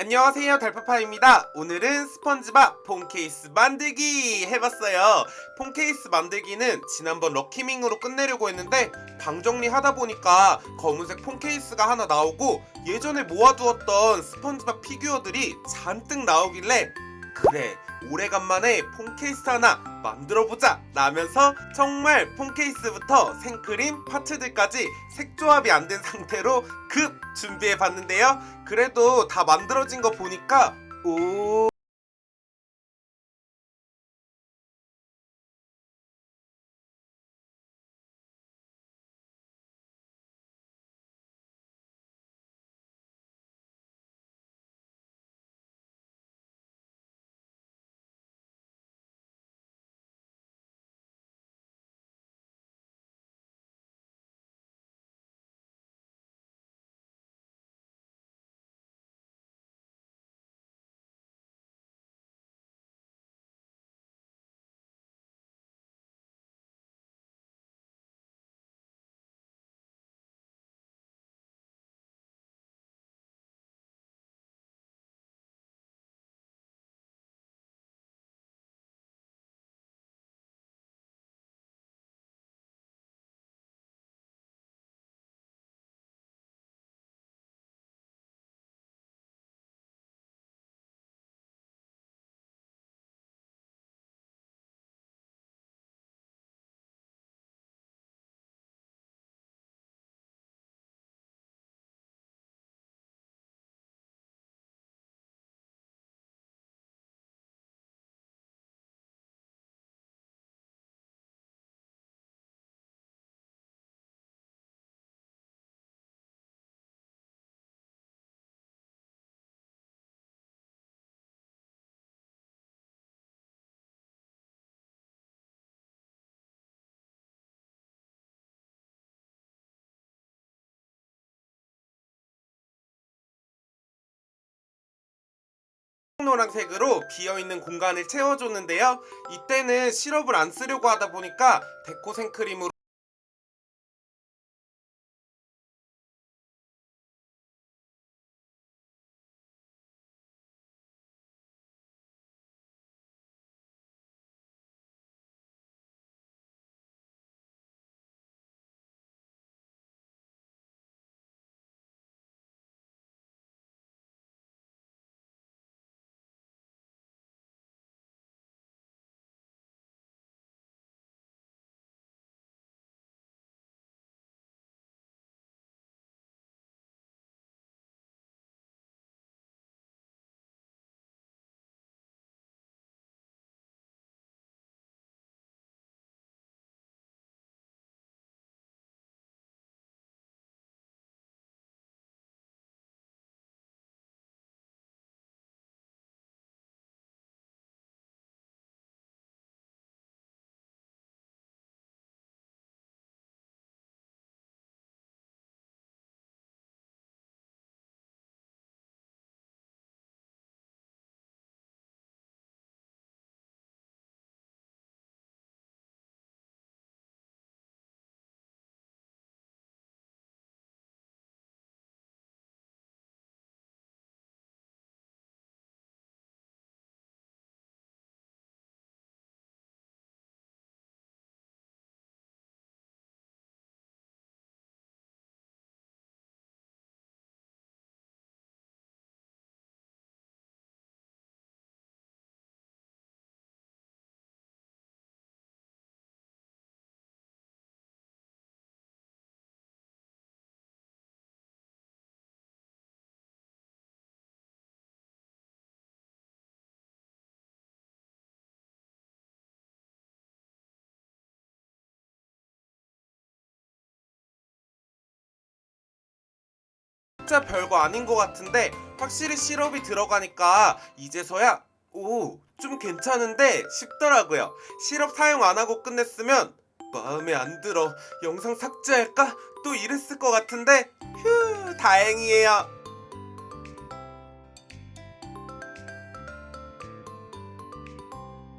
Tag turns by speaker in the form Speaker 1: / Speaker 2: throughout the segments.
Speaker 1: 안녕하세요 달파파입니다. 오늘은 스펀지밥 폰케이스 만들기 해봤어요. 폰케이스 만들기는 지난번 럭키밍으로 끝내려고 했는데 방 정리하다 보니까 검은색 폰케이스가 하나 나오고 예전에 모아두었던 스펀지밥 피규어들이 잔뜩 나오길래 그래 오래간만에 폰 케이스 하나 만들어보자 라면서 정말 폰 케이스부터 생크림 파츠들까지 색조합이 안 된 상태로 급 준비해 봤는데요. 그래도 다 만들어진 거 보니까 오 노란색으로 비어있는 공간을 채워줬는데요. 이때는 시럽을 안 쓰려고 하다 보니까 데코 생크림으로 진짜 별거 아닌 것 같은데 확실히 시럽이 들어가니까 이제서야 오 좀 괜찮은데 싶더라고요. 시럽 사용 안 하고 끝냈으면 마음에 안 들어 영상 삭제할까 또 이랬을 것 같은데 휴 다행이에요.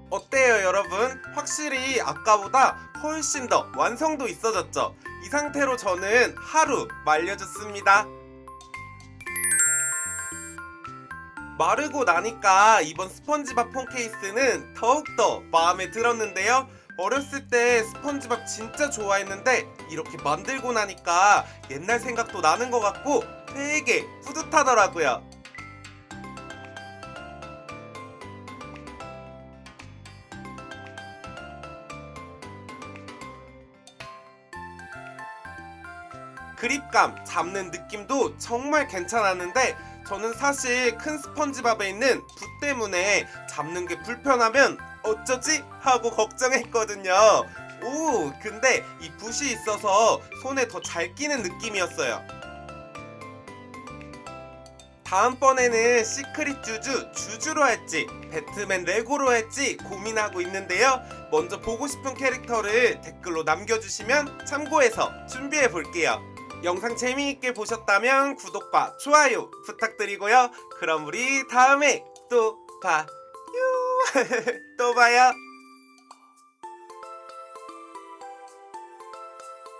Speaker 1: 어때요 여러분? 확실히 아까보다 훨씬 더 완성도 있어졌죠? 이 상태로 저는 하루 말려줬습니다. 마르고 나니까 이번 스펀지밥 폰 케이스는 더욱더 마음에 들었는데요. 어렸을 때 스펀지밥 진짜 좋아했는데 이렇게 만들고 나니까 옛날 생각도 나는 것 같고 되게 뿌듯하더라고요. 그립감, 잡는 느낌도 정말 괜찮았는데 저는 사실 큰 스펀지밥에 있는 붓 때문에 잡는 게 불편하면 어쩌지? 하고 걱정했거든요. 오, 근데 이 붓이 있어서 손에 더 잘 끼는 느낌이었어요. 다음번에는 시크릿 주주 주주로 할지 배트맨 레고로 할지 고민하고 있는데요. 먼저 보고 싶은 캐릭터를 댓글로 남겨주시면 참고해서 준비해 볼게요. 영상 재미있게 보셨다면 구독과 좋아요 부탁드리고요. 그럼 우리 다음에 또 봐요. 또 봐요.